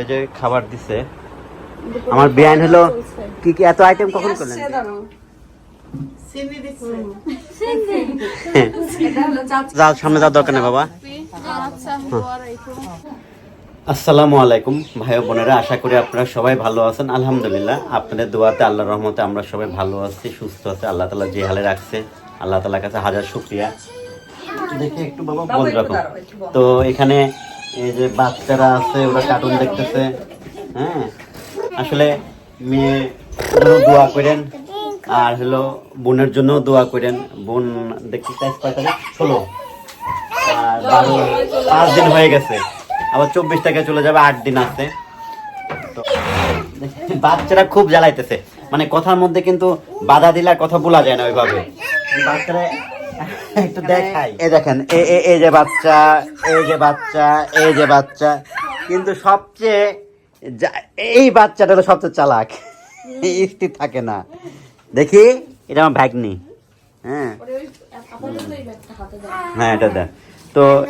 এই যে খাবার দিছে। আমার বিয়ান হলো কি কি এত আইটেম কখন করলেন? যাও সামনে যাওয়ার দরকার নেই বাবা। আসসালামু। আলাইকুম ভাই বোনেরা আশা করি আপনারা সবাই ভালো আছেন। আলহামদুলিল্লাহ আপনাদের দোয়াতে আল্লাহর রহমতে আমরা সবাই ভালো আছি সুস্থ আছি। আল্লাহ তালা যে হালে রাখছে আল্লাহ তালার কাছে হাজার শুক্রিয়া। দেখে একটু বাবা বন্ধ রাখো তো এখানে এই যে বাচ্চারা আছে, ওরা কার্টুন দেখতেছে হ্যাঁ? আসলে মেয়ে দোয়া করেন, আর হলো বোনের জন্য দোয়া করেন। বোন দেখতে তারিখ? ষোলো। আর বারো, পাঁচ দিন হয়ে গেছে। আবার চব্বিশ তারিখে চলে যাবে, আট দিন আছে। তো বাচ্চারা খুব জ্বালাইতেছে। মানে কথার মধ্যে কিন্তু বাধা দিলে কথা বলা যায় না ওইভাবে। বাচ্চারা একটু দেখাই। এই দেখেন এ- এ- এই যে বাচ্চা এই যে বাচ্চা এই যে বাচ্চা। কিন্তু সবচেয়ে যা- এই বাচ্চাটা হলো সবচেয়ে চালাক। স্থির থাকে না। দেখি এটা আমার ভাগ্নি। হ্যাঁ। হ্যাঁ এটা দেখ। তো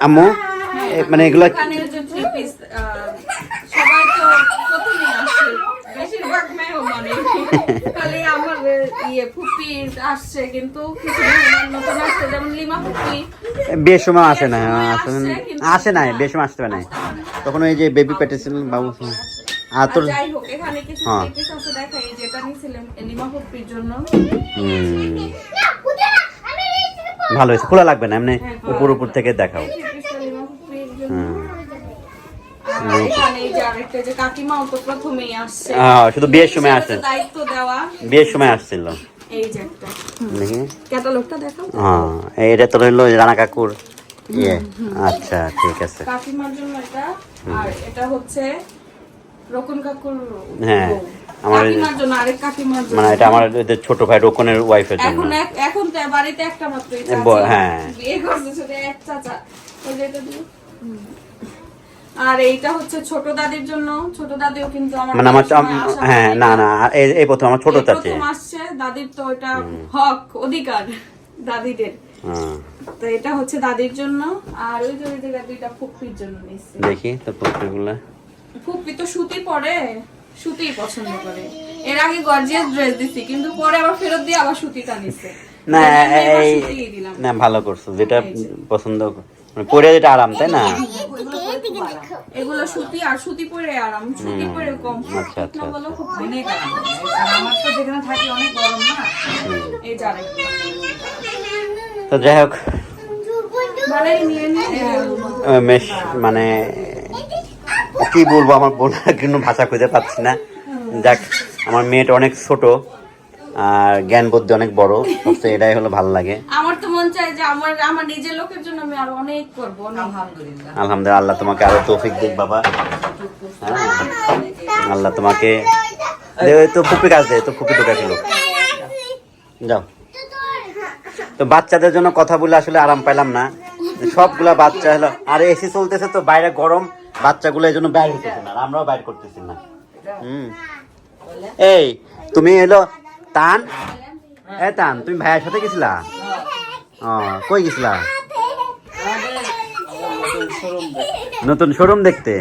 আম্মু মানে এগুলো বেশিরভাগ মেহমানই খালি আমার ইয়ে ফুপি আসছে কিন্তু কিছু মেহমান নতুন আসছে যেমন লিমা ফুপি। আসে না হ্যাঁ, আসে না- সময় আসতে পারে না। তখন ওই যে বেবি পেটে ছিলেন বাবু আর তোর যাই হোক এখানে কিছু হ্যাঁ। আছে দেখাই যেটা নিয়েছিলাম লিমা ফুপির জন্য। ভালো হয়েছে খোলা লাগবে না এমনি উপর উপর থেকে দেখাও থ্রি পিসটা লিমা ফুপির জন্য হুম আর এখানে এই যে আরেকটা যে কাকিমাও তো প্রথমেই আসছে হ্যাঁ, শুধু বিয়ের সময় বিয়ের সময় আসছিল। হ্যাঁ এটা তো রইল রানা কাকুর ইয়ে। আচ্ছা ঠিক আছে। কাকিমার জন্য এটা। আর এটা হচ্ছে রকুন কাকুর হ্যাঁ, আমার- জন্য আরেক কাকিমার জন্য। মানে এটা আমার ছোট ভাই রোকনের ওয়াইফের জন্য। এখন এখন তো বাড়িতে একটা ব- হ্যাঁ। বিয়ে করছে শুধু এক চাচা। ওই যে দিও। আর এইটা হচ্ছে ছোট দাদির জন্য। ছোট দাদিও কিন্তু আমার মানে আমার হ্যাঁ না না এই প্রথম আমার ছোট চাচি। প্রথম আসছে দাদির তো এটা হক অধিকার দাদিদের। হ্যাঁ। তো এটা হচ্ছে দাদির জন্য আর ওই যে ওই জায়গায় দুইটা ফুপির জন্য দেখি তো পুত্রগুলা ফুপি তো সুতি পরে সুতিই পছন্দ করে। এর আগে গর্জিয়াস ড্রেস দিছি কিন্তু পরে আবার ফেরত দিয়ে আবার সুতিটা নিছে। না ভালো করছ যেটা পছন্দ পরে যেটা আরাম তাই না? এগুলো সুতি আর সুতি পরে আরাম সুতি পরে কম। আচ্ছা, আচ্ছা, না বলো খুব অনেক আরাম। আর আমার তো যেখানে থাকি অনেক গরম না? এই যারে তো যাই হোক মানে মানে কি বলব আমার বোনার কিন্তু ভাষা খুঁজে পাচ্ছি না। যাক আমার মেয়েটা অনেক ছোট আর জ্ঞান বুদ্ধি অনেক বড় সবচেয়ে এটাই হলো ভালো লাগে। আমার তো মন চায় যে আমার আমার নিজের লোকের জন্য আমি আর অনেক করব আলহামদুলিল্লাহ। আলহামদুলিল্লাহ আল্লাহ তোমাকে আরও তৌফিক দিক বাবা। হ্যাঁ আল্লাহ তোমাকে তো ফুপি কাজ দে তো ফুপি তো গেছিল যাও। তো বাচ্চাদের জন্য কথা বলে আসলে আরাম পেলাম না। সবগুলা বাচ্চা হলো আর এসি চলতেছে তো বাইরে গরম। বাচ্চাগুলো এই জন্য বাইরে হতেছে না আমরাও বাইর করতেছি না। হুম। এই তুমি এলো তান? এ তান তুমি ভাইয়ের সাথে গেছিলা? কই গেছিলা? নতুন শোরুম দেখতে।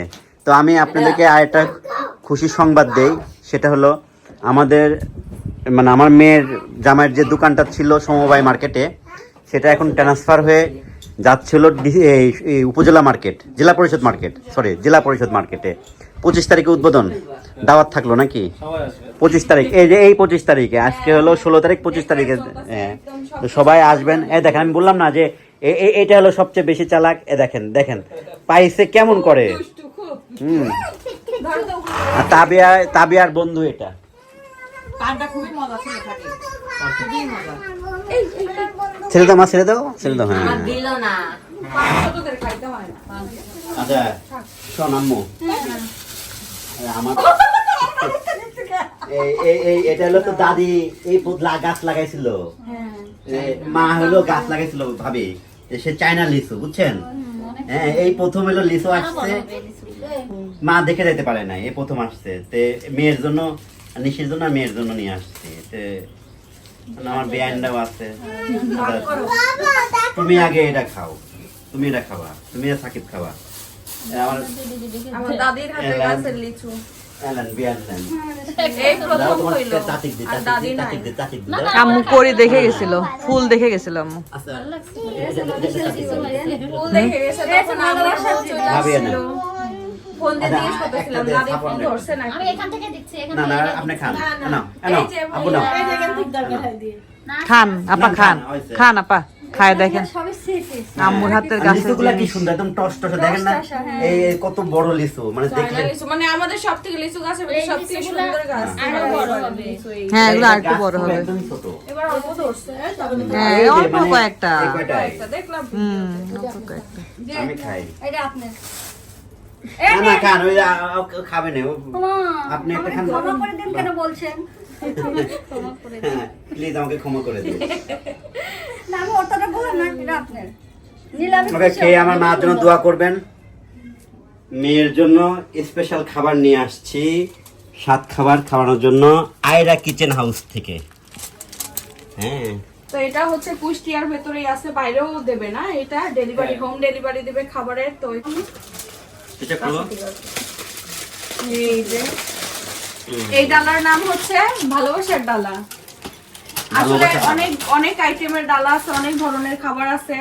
তো আমি আপনাদেরকে আর একটা খুশি সংবাদ দেই সেটা হলো আমাদের মানে আমার মেয়ের জামাইয়ের যে দোকানটা ছিল সমবায় মার্কেটে সেটা এখন ট্রান্সফার হয়ে যাচ্ছিল এই উপজেলা মার্কেট জেলা পরিষদ মার্কেট সরি জেলা পরিষদ মার্কেটে পঁচিশ তারিখে উদ্বোধন? দাওয়াত থাকল নাকি? পঁচিশ তারিখ এই যে এই পঁচিশ তারিখে আজকে হলো ষোলো তারিখ পঁচিশ তারিখে হ্যাঁ। তো সবাই আসবেন। এ দেখেন আমি বললাম না যে এটা হলো সবচেয়ে বেশি চালাক। এ দেখেন দেখেন পাইসে কেমন করে? হুম। আর তাবিয়া তাবিয়ার বন্ধু এটা। ছিল ছেড়ে দাও মা ছেড়ে দাও ছেড়ে দাও হ্যাঁ। আচ্ছা। শোন আম্মু। আরে আমার এই এই এই এটা হলো তো দাদি এই পুতলা গাছ লাগাইছিল। মা হলো গাছ লাগাইছিল ভাবি। সে চায়না লিচু বুঝছেন? হ্যাঁ এই প্রথম হলো লিচু আসছে। মা দেখে যেতে পারে না এই প্রথম আসছে। তে মেয়ের জন্য নিশির জন্য মেয়ের জন্য নিয়ে আসছে। তে মানে আমার বেআইনটাও আছে। তুমি আগে এটা খাও। তুমি এটা খাবা। তুমি সাকিব খাবা। আমার আমার দাদির হাতে গাছের লিচু। আম্মু করি দেখে গেছিল ফুল দেখে গেছিল আম্মু। আচ্ছা। ফুল দেখে গেছে তখন আমার বউ চলে ভাবি আসছিল না। ফোন দিয়ে আচ্ছা, জিজ্ঞেস করতেছিলাম একটা দে, দাদি খাবার ফোন নে। ধরছে নাকি? আমি এখান থেকে দিচ্ছি এখান না না থেকে আপনি খান। আপু খান, খান আপা। খায় দেখেন। আম্মুর হাতের গাছের কি সুন্দর একদম টস টসে দেখেন না? এই এই কত বড় লিচু মানে দেখলে লিচু, মানে আমাদের সব থেকে লিচু গাছ এই সব থেকে লিচুগুলা সুন্দর গাছ। আরও বড় হবে। হ্যাঁ এগুলো আর একটু বড় হবে। ছোট। এবার অল্প ধরছে তারপরে হ্যাঁ অল্প মানে কয়েকটা। একটা দেখলাম। হুম অল্প কয়েকটা। আমি খাই। এটা আপনার। না না খান ওই খাবে না আপনি একটা খান। করে দেন কেন বলছেন? প্লিজ আমাকে ক্ষমা করে দিন। না আমি অতটা বললাম না এটা আপনার। ওকে খেয়ে আমার মার জন্য দোয়া করবেন? মেয়ের জন্য স্পেশাল খাবার নিয়ে আসছি। সাত খাবার খাওয়ানোর জন্য আয়রা কিচেন হাউস থেকে। হ্যাঁ। তো এটা হচ্ছে কুষ্টিয়ার ভেতরেই আছে বাইরেও দেবে না এটা। ডেলিভারি হোম ডেলিভারি দেবে খাবারের তো এটা এই যে। এই ডালার নাম হচ্ছে ভালোবাসার ডালা। আসলে অনেক অনেক আইটেমের ডালা আছে অনেক ধরনের খাবার আছে।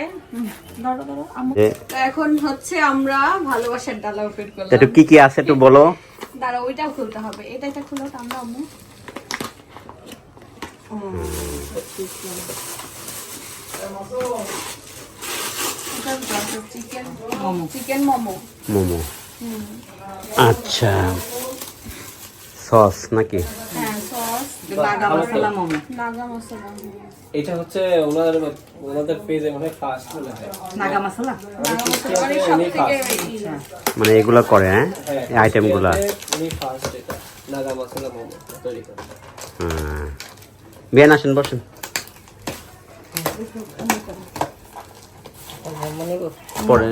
ধরো ধরো এখন হচ্ছে আমরা ভালোবাসার ডালা ওপেন করলাম। একটু কি কি আছে একটু বলো। দাঁড়া ওইটাও খুলতে হবে। এটা এটা খুলো তো আমরা আম্মু চিকেন চিকেন মোমো। মোমো। আচ্ছা। সস নাকি? হ্যাঁ এটা হচ্ছে ওনার ওনাদের পেজে মনে হয়। মনে হয় নাগা মশলা এগুলো করে হ্যাঁ? এই আইটেমগুলো উনি ফার্স্ট এটা নাগা মশলা মোমো তৈরি করে। হ্যাঁ। বিয়ান আসেন বসেন। পরে।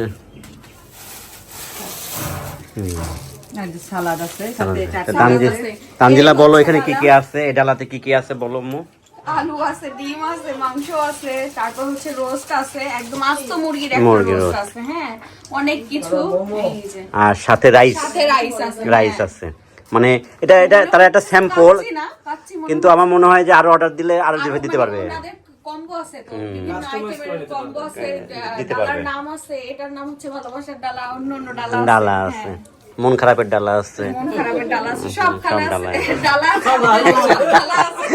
তানজিলা বলো এখানে কি কি আছে। ডালাতে কি কি আছে বলো মু আলু আছে ডিম আছে মাংস আছে তারপর হচ্ছে রোস্ট আছে একদম আস্ত মুরগির একটা রোস্ট আছে হ্যাঁ। অনেক কিছু। আর সাথে রাইস। রাইস আছে রাইস হ্যাঁ। আছে। মানে এটা এটা তারা একটা স্যাম্পল কাচ্চি না কাচ্চি মনে কিন্তু আমার মনে হয় যে আরও অর্ডার দিলে আরও দিতে মানে পারবে। ওনাদের আছে তো, বিভিন্ন item এর আছে, দিতে ডালার পারবে। নাম আছে, এটার নাম হচ্ছে ভালোবাসার ডালা, অন্য অন্য ডালা ডালা আছে, আছে। হ্যাঁ। মন খারাপের ডালা আছে। মন খারাপের ডালা আছে, সব ডালা আছে, আছে। ডালা ডালা আছে।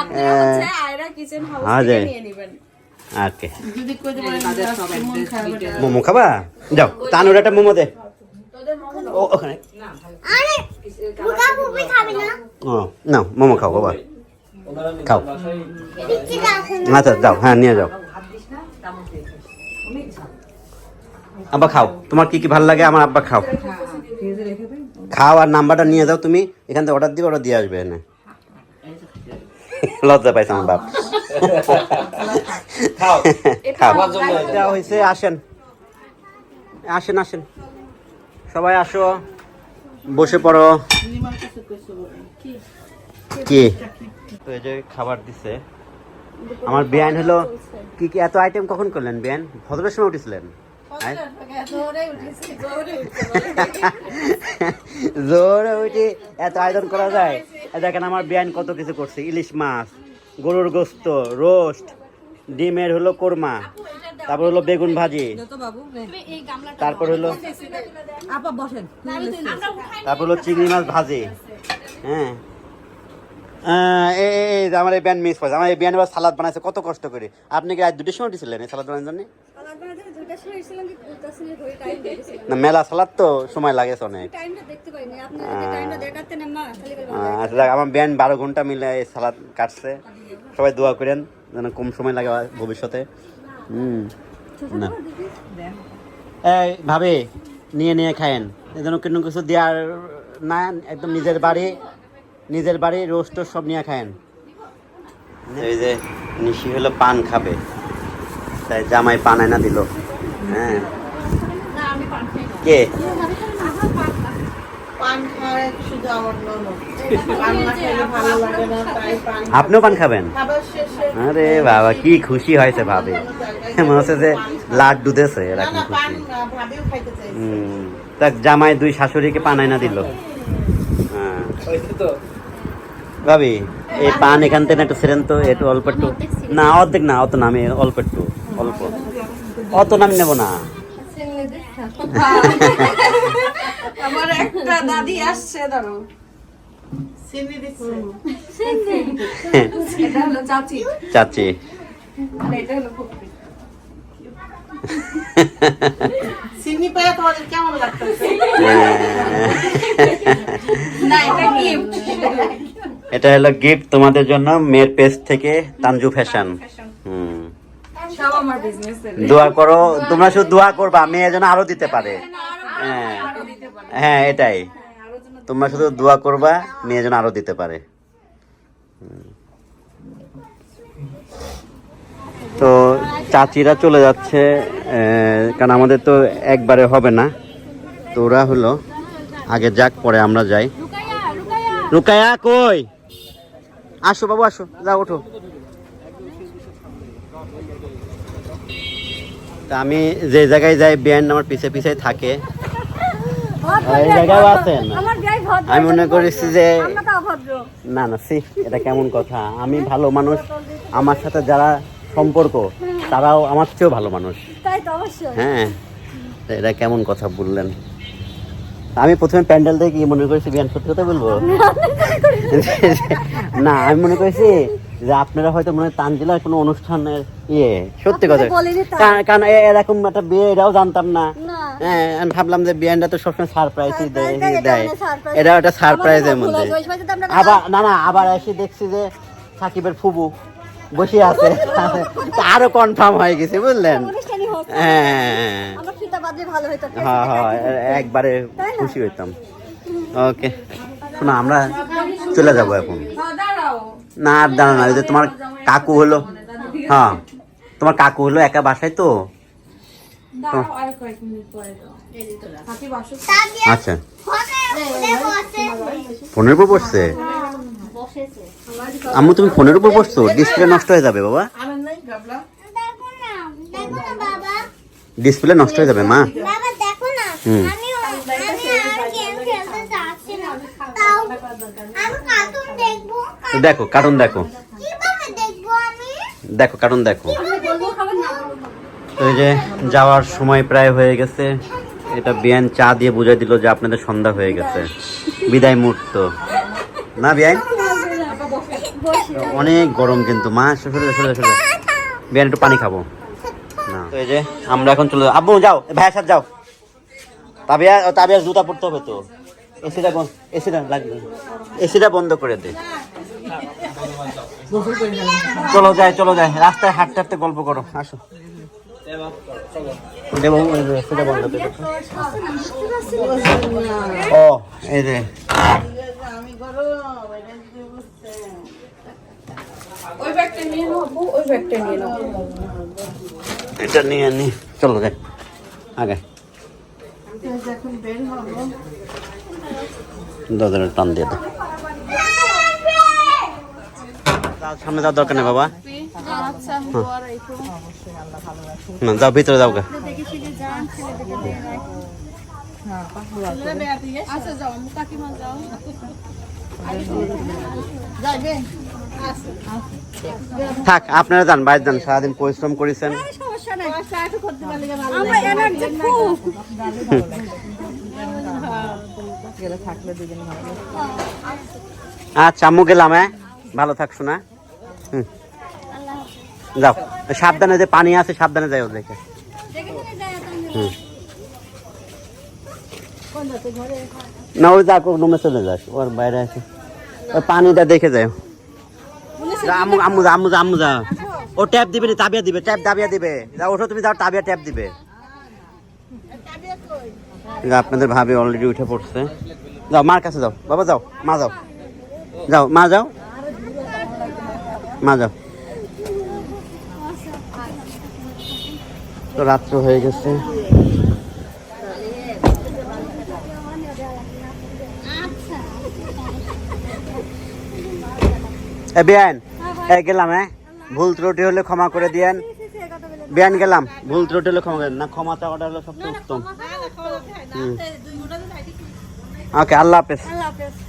আপনারা হচ্ছে আয়রা কিচেন হাউস হ্যাঁ, থেকে নিয়ে নিবেন। ওকে। মোমো খাবা? যাও তানুর একটা মোমো দে। ও ওখানে। আরে বুকা বুবি খাবে না? ও নাও মোমো খাও বাবা। খাও। আচ্ছা যাও হ্যাঁ নিয়ে যাও। আব্বা খাও। তোমার কি কি ভালো লাগে আমার আব্বা খাও। খাও আর নাম্বারটা নিয়ে যাও তুমি। এখান থেকে অর্ডার দিবে অর্ডার দিয়ে আসবে এনে। লজ্জা পাইছে আমার বাপ। খাও। হয়েছে আসেন। আসেন আসেন। সবাই আসো। বসে পড়ো। কি? তো এই যে খাবার দিছে। আমার বিয়ান হলো কি কি এত আইটেম কখন করলেন বিয়ান ভদ্রের সময় উঠেছিলেন? জোরে উঠে এত আয়োজন করা যায়? দেখেন আমার বিয়ান কত কিছু করছে ইলিশ মাছ গরুর গোস্ত রোস্ট ডিমের হলো কোরমা তারপর হলো বেগুন ভাজি তারপর হলো তারপর হলো চিংড়ি মাছ ভাজি হ্যাঁ। এই আমার এই ব্যান মিস হয়েছে আমার এই ব্যান এবার সালাদ বানাইছে কত কষ্ট করে। আপনি কি আজ দুটোর সময় উঠেছিলেন এই সালাদ বানানোর জন্য? না মেলা সালাদ তো সময় লাগে অনেক। টাইমটা দেখতে পাইনি আপনি যদি টাইমটা দেখাতেন না খালি করে আহ, আচ্ছা আমার ব্যান বারো ঘণ্টা মিলে এই সালাদ কাটছে। সবাই দোয়া করেন যেন কম সময় লাগে ভবিষ্যতে। হুম না। এই ভাবে নিয়ে নিয়ে খায়েন। এই জন্য কোনো কিছু দেওয়ার না একদম নিজের বাড়ি নিজের বাড়ি রোস্ট সব নিয়ে খায়েন। এই যে নিশি হলো পান খাবে। তাই জামাই পান না দিল। হ্যাঁ। কে? পান খায় শুধু আমার ননদ পান না খেলে ভালো লাগে না তাই পান আপনিও পান খাবেন? আরে বাবা কি খুশি হয়েছে ভাবে। মনে হচ্ছে যে লাড্ডু দেছে এরকম খুশি। তা জামাই দুই শাশুড়িকে পান না দিল। হ্যাঁ। ভাবি এই পান এখান থেকে একটু ছিলেন তো একটু অল্প একটু। না অর্ধেক না অত নামে অল্প একটু অল্প। অত নাম নেব না। আমার একটা দাদি আসছে ধরো চাচি। পেয়ে তোমাদের কেমন লাগতেছে? না এটা গিফট এটা হলো গিফট তোমাদের জন্য মেয়ের পেজ থেকে তানজু ফ্যাশন হুম। দোয়া করো তোমরা শুধু দোয়া করবা মেয়ে যেন আরও দিতে পারে। হ্যাঁ। হ্যাঁ এটাই। তোমরা শুধু দোয়া করবা মেয়ে যেন আরও দিতে পারে। তো চাচিরা চলে যাচ্ছে কারণ আমাদের তো একবারে হবে না। তো ওরা হলো আগে যাক পরে আমরা যাই। রুকায়া কই? আসো বাবু আসো। যাও ওঠো। তা আমি যে জায়গায় যাই ব্যান্ড আমার পিছে পিছে থাকে। এই জায়গায় আছেন আমার গায়ে ভদ্র আমি মনে করেছি যে না না সি এটা কেমন কথা? আমি ভালো মানুষ আমার সাথে যারা সম্পর্ক তারাও আমার চেয়েও ভালো মানুষ। তাই তো অবশ্যই। হ্যাঁ এটা কেমন কথা বললেন? আমি প্রথমে প্যান্ডেল দেখে কি মনে করেছি বিয়ান সত্যি কথা বলব না আমি মনে করেছি যে আপনারা হয়তো মনে হয় তানজিলার কোনো অনুষ্ঠানের ইয়ে সত্যি কথা। কারণ- এরকম একটা বিয়ে এটাও জানতাম না হ্যাঁ আমি ভাবলাম যে বিয়ানটা তো সবসময় সারপ্রাইজই দেয় দেয়, এটা মানে একটা সারপ্রাইজের মধ্যে আবার না না আবার এসে দেখছি যে সাকিবের ফুবু বসে আছে আরও কনফার্ম হয়ে গেছে বুঝলেন হ্যাঁ। হ্যাঁ হ্যাঁ একবারে খুশি। হইতাম। ওকে। শোনো আমরা চলে যাব এখন। হ্যাঁ, না আর দাঁড়া না তোমার কাকু হলো। হ্যাঁ তোমার কাকু হলো একা বাসায় তো? আচ্ছা। ফোনের উপর বসছে? আম্মু তুমি ফোনের উপর বসছো? ডিসপ্লে নষ্ট হয়ে যাবে বাবা আমের নাই গাবলা দেখো না দেখো না বাবা ডিসপ্লে নষ্ট হয়ে যাবে মা। হুম। দেখো কার্টুন দেখো। দেখো কার্টুন দেখো। এই যে যাওয়ার সময় প্রায় হয়ে গেছে। এটা বিয়ান চা দিয়ে বুঝাই দিল যে আপনাদের সন্ধ্যা হয়ে গেছে। বিদায় মুহূর্ত। না বিয়ান? অনেক গরম কিন্তু মা। বিয়ান একটু পানি খাব। এই যে আমরা এখন চলে আব্বু, যাও ভাইয়ের সাথে যাও। তাবিয়া ও তাবিয়ার জুতা পড়তে হবে তো। এসিটা বন্ধ এসিটা লাগবে। এসিটা বন্ধ করে দে। চলো যাই চলো যাই। রাস্তায় হাঁটতে হাঁটতে গল্প করো, আসো। ও, এই যে। এটা নিয়ে নি। চলো যাই। আগে। দাদার টান দিয়ে দাও। বাবা। না, যাও, ভিতরে যাও থাক, আপনারা যান, বাইরে যান, সারাদিন পরিশ্রম করেছেন। নাই আমরা এনার্জি ফুল আচ্ছা আম্মু গেলাম হ্যাঁ? ভালো থাকছো না? হুম। যাও। সাবধানে যে পানি আছে সাবধানে যাই দেখে। হুম। না ওই যাক রুমে চলে যাস। ওর বাইরে আছে। ওই পানিটা দেখে যাও আম্মু আম্মু যা, আম্মু যা, আম্মু যা। ও ট্যাপ দিবে না, তাবিয়া দিবে, ট্যাপ দাবিয়া দিবে। যাও ওঠো তুমি, যাও, তাবিয়া ট্যাপ দিবে। আপনাদের ভাবি অলরেডি উঠে পড়ছে। যাও, মার কাছে যাও। বাবা, যাও, মা যাও। যাও, মা যাও। মা যাও। তো রাত্র হয়ে গেছে। এ বিয়ান এ, গেলাম হ্যাঁ? ভুল ত্রুটি হলে ক্ষমা করে দিয়েন। বেন গেলাম। ভুল ত্রুটি হলে ক্ষমা করেন। না ক্ষমা চাওয়াটা হলো সবচেয়ে উত্তম। ওকে আল্লাহ হাফেজ। আল্লাহ হাফেজ।